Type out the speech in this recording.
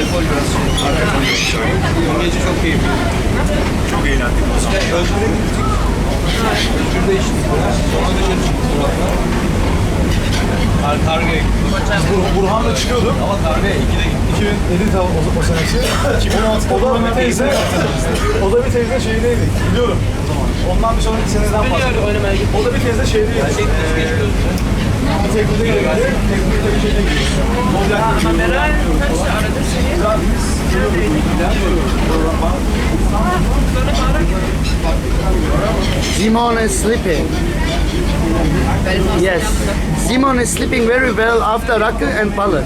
alkol biraz şey. Dün gece çok keyifli. Çok eğlendik o zaman. Özgür'e gittik. Özgür'de içtik. Sonra dışarı çıktık Murat'la. Kar kargaya gittik. Bur- Burhan'la çıkıyorduk. Ama kargaya 2'de gittik. 2007 tav o, o senesi. 2016'da o da bir teyze. o da bir teyze şeydeydi. Biliyorum o zaman. Ondan bir sonraki seneden bahsediyorum. O da bir teyze şeydeydi. Çektiniz geçiyoruz. Teknikte geldi. Şeyde gidiyor. Modern Simon is sleeping. Yes. Simon is sleeping very well after Rakı and Balık.